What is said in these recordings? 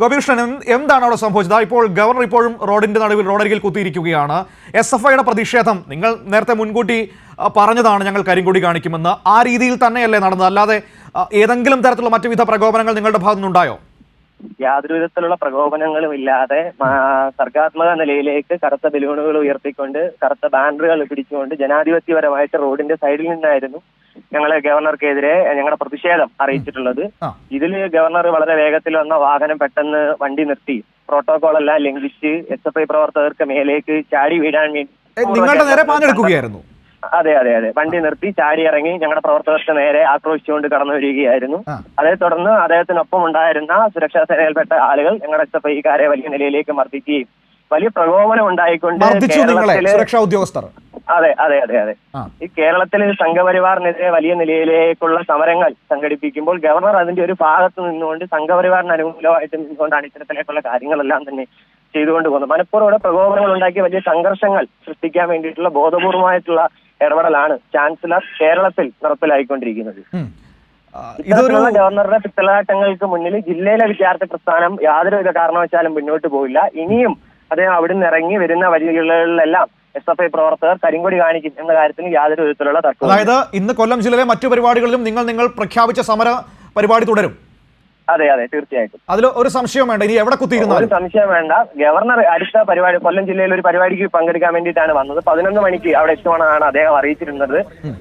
ഗോപികൃഷ്ണൻ എന്താണ് അവിടെ സംഭവിച്ചത്? ഇപ്പോൾ ഗവർണർ ഇപ്പോഴും റോഡിന്റെ നടുവിൽ റോഡരികിൽ കുത്തിയിരിക്കുകയാണ്. എസ് എഫ് ഐയുടെ പ്രതിഷേധം നിങ്ങൾ നേരത്തെ മുൻകൂട്ടി പറഞ്ഞതാണ് ഞങ്ങൾ കരിങ്കൊടി കാണിക്കുമെന്ന്. ആ രീതിയിൽ തന്നെയല്ലേ നടന്നത്? അല്ലാതെ ഏതെങ്കിലും തരത്തിലുള്ള മറ്റുവിധ പ്രകോപനങ്ങൾ നിങ്ങളുടെ ഭാഗത്തു നിന്നുണ്ടായോ യാതൊരു വിധത്തിലുള്ള പ്രകോപനങ്ങളും ഇല്ലാതെ സർഗാത്മക നിലയിലേക്ക് കറുത്ത ബലൂണുകൾ ഉയർത്തിക്കൊണ്ട് കറുത്ത ബാനറുകൾ പിടിച്ചുകൊണ്ട് ജനാധിപത്യപരമായിട്ട് റോഡിന്റെ സൈഡിൽ നിന്നായിരുന്നു ഞങ്ങൾ ഗവർണർക്കെതിരെ ഞങ്ങളുടെ പ്രതിഷേധം അറിയിച്ചിട്ടുള്ളത്. ഇതിൽ ഗവർണർ വളരെ വേഗത്തിൽ വന്ന വാഹനം പെട്ടെന്ന് വണ്ടി നിർത്തി. പ്രോട്ടോകോൾ എല്ലാം ലംഘിച്ച് എസ് എഫ് ഐ പ്രവർത്തകർക്ക് മേലേക്ക് ചാടി വീടാൻ വേണ്ടി നിങ്ങളുടെ നേരെ പാഞ്ഞെടുക്കുകയായിരുന്നു. അതെ അതെ അതെ. വണ്ടി നിർത്തി ചാടി ഇറങ്ങി ഞങ്ങളുടെ പ്രവർത്തകർക്ക് നേരെ ആക്രോശിച്ചുകൊണ്ട് കടന്നു വരികയായിരുന്നു. അതേ തുടർന്ന് അദ്ദേഹത്തിനൊപ്പം ഉണ്ടായിരുന്ന സുരക്ഷാ സേനയിൽപ്പെട്ട ആളുകൾ ഞങ്ങളുടെ എസ് എഫ് ഐക്കാരെ വലിയ നിലയിലേക്ക് മർദ്ദിക്കുകയും വലിയ പ്രകോപനം ഉണ്ടായിക്കൊണ്ട് സുരക്ഷാ ഉദ്യോഗസ്ഥർ. അതെ അതെ അതെ അതെ. ഈ കേരളത്തിൽ സംഘപരിവാറിനെതിരെ വലിയ നിലയിലേക്കുള്ള സമരങ്ങൾ സംഘടിപ്പിക്കുമ്പോൾ ഗവർണർ അതിന്റെ ഒരു ഭാഗത്ത് നിന്നുകൊണ്ട് സംഘപരിവാറിന് അനുകൂലമായിട്ട് നിന്നുകൊണ്ടാണ് ഇത്തരത്തിലേക്കുള്ള കാര്യങ്ങളെല്ലാം തന്നെ ചെയ്തുകൊണ്ട് പോകുന്നത് മനഃപൂർവം പ്രകോപനങ്ങൾ ഉണ്ടാക്കി വലിയ സംഘർഷങ്ങൾ സൃഷ്ടിക്കാൻ വേണ്ടിയിട്ടുള്ള ബോധപൂർവമായിട്ടുള്ള ഇടപെടലാണ് ചാൻസലർ കേരളത്തിൽ നടപ്പിലായിക്കൊണ്ടിരിക്കുന്നത്. ഇത്തരത്തിലുള്ള ഗവർണറുടെ പിത്തലാട്ടങ്ങൾക്ക് മുന്നിൽ ജില്ലയിലെ വിദ്യാർത്ഥി പ്രസ്ഥാനം യാതൊരുവിധ കാരണവശാലും മുന്നോട്ട് പോയില്ല ഇനിയും അദ്ദേഹം അവിടുന്ന് ഇറങ്ങി വരുന്ന വഴികളിലെല്ലാം എസ് എഫ് ഐ പ്രവർത്തകർ കരിങ്കൊടി കാണിക്കും എന്ന കാര്യത്തിൽ യാതൊരു വിധത്തിലുള്ള തർക്കം അതായത് ഇന്ന് കൊല്ലം ജില്ലയിലെ മറ്റു പരിപാടികളിലും നിങ്ങൾ നിങ്ങൾ പ്രഖ്യാപിച്ച സമര പരിപാടി തുടരും. അതെ അതെ തീർച്ചയായിട്ടും. അതിൽ ഒരു സംശയം വേണ്ട. ഇനി എവിടെ ഒരു സംശയം വേണ്ട. ഗവർണർ അടുത്ത പരിപാടി കൊല്ലം ജില്ലയിൽ ഒരു പരിപാടിക്ക് പങ്കെടുക്കാൻ വേണ്ടിയിട്ടാണ് വന്നത്. പതിനൊന്ന് മണിക്ക് അവിടെ എത്തുവാണെന്നാണ് അദ്ദേഹം അറിയിച്ചിരുന്നത്.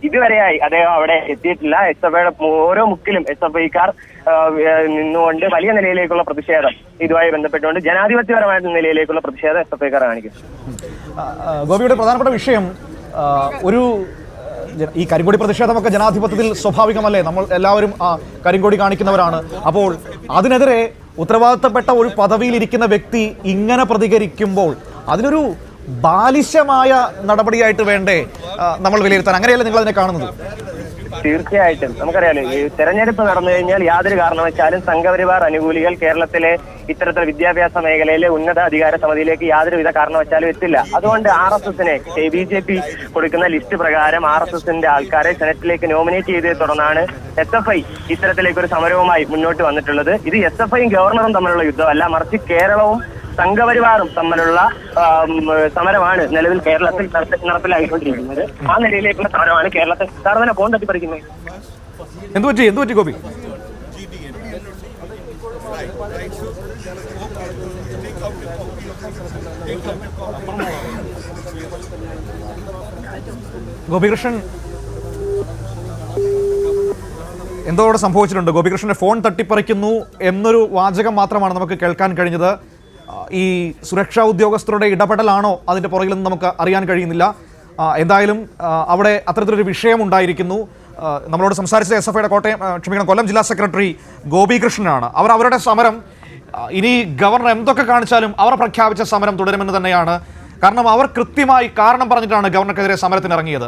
ഇതുവരെയായി അദ്ദേഹം അവിടെ എത്തിയിട്ടില്ല. എസ് എഫ് ഐയുടെ ഓരോ മുക്കിലും എസ് എഫ് ഐക്കാർ നിന്നുകൊണ്ട് വലിയ നിലയിലേക്കുള്ള പ്രതിഷേധം ഇതുമായി ബന്ധപ്പെട്ടുകൊണ്ട് ജനാധിപത്യപരമായ നിലയിലേക്കുള്ള പ്രതിഷേധം എസ് എഫ് ഐക്കാർ കാണിക്കുന്നു. ഗോപിയുടെ പ്രധാനപ്പെട്ട വിഷയം ഒരു ഈ കരിങ്കൊടി പ്രതിഷേധമൊക്കെ ജനാധിപത്യത്തിൽ സ്വാഭാവികമല്ലേ? നമ്മൾ എല്ലാവരും ആ കരിങ്കൊടി കാണിക്കുന്നവരാണ്. അപ്പോൾ അതിനെതിരെ ഉത്തരവാദിത്തപ്പെട്ട ഒരു പദവിയിൽ ഇരിക്കുന്ന വ്യക്തി ഇങ്ങനെ പ്രതികരിക്കുമ്പോൾ അതിനൊരു ബാലിശമായ നടപടിയായിട്ട് വേണ്ടേ? നമ്മൾ വിലയിരുത്താൻ. അങ്ങനെയല്ല നിങ്ങൾ അതിനെ കാണുന്നത്? തീർച്ചയായിട്ടും. നമുക്കറിയാലോ ഈ തെരഞ്ഞെടുപ്പ് നടന്നു കഴിഞ്ഞാൽ യാതൊരു കാരണവശാലും സംഘപരിവാർ അനുകൂലികൾ കേരളത്തിലെ ഇത്തരത്തിൽ വിദ്യാഭ്യാസ മേഖലയിലെ ഉന്നത അധികാര സമിതിയിലേക്ക് യാതൊരുവിധ കാരണവശാലും എത്തില്ല. അതുകൊണ്ട് ആർ എസ് എസിനെ ബി ജെ പി കൊടുക്കുന്ന ലിസ്റ്റ് പ്രകാരം ആർ എസ് എസിന്റെ ആൾക്കാരെ സെനറ്റിലേക്ക് നോമിനേറ്റ് ചെയ്തതിനെ തുടർന്നാണ് എസ് എഫ് ഐ ഇത്തരത്തിലേക്ക് ഒരു സമരവുമായി മുന്നോട്ട് വന്നിട്ടുള്ളത്. ഇത് എസ് എഫ് ഐയും ഗവർണറും തമ്മിലുള്ള യുദ്ധമല്ല മറിച്ച് കേരളവും സംഘപരിവാറും തമ്മിലുള്ള സമരമാണ് നിലവിൽ കേരളത്തിൽ നടപ്പിലായിക്കൊണ്ടിരിക്കുന്നത് ആ നിലയിലേക്കുള്ള സമരമാണ് കേരളത്തിൽ സാർ തന്നെ ഫോൺ തട്ടിപ്പറിക്കുന്നത് ഗോപി? ഗോപികൃഷ്ണൻ എന്തോ അവിടെ സംഭവിച്ചിട്ടുണ്ട്. ഗോപികൃഷ്ണന്റെ ഫോൺ തട്ടിപ്പറിക്കുന്നു എന്നൊരു വാചകം മാത്രമാണ് നമുക്ക് കേൾക്കാൻ കഴിഞ്ഞത്. ഈ സുരക്ഷാ ഉദ്യോഗസ്ഥരുടെ ഇടപെടലാണോ അതിന്റെ പുറകിലെന്ന് നമുക്ക് അറിയാൻ കഴിയുന്നില്ല. എന്തായാലും അവിടെ അത്തരത്തിലൊരു വിഷയം ഉണ്ടായിരിക്കുന്നു. നമ്മളോട് സംസാരിച്ച എസ് എഫ് ഐയുടെ കോട്ടയം ക്ഷമിക്കണം കൊല്ലം ജില്ലാ സെക്രട്ടറി ഗോപികൃഷ്ണനാണ്. അവർ അവരുടെ സമരം ഇനി ഗവർണർ എന്തൊക്കെ കാണിച്ചാലും അവർ പ്രഖ്യാപിച്ച സമരം തുടരുമെന്ന് തന്നെയാണ്. കാരണം അവർ കൃത്യമായി കാരണം പറഞ്ഞിട്ടാണ് ഗവർണർക്കെതിരെ സമരത്തിന് ഇറങ്ങിയത്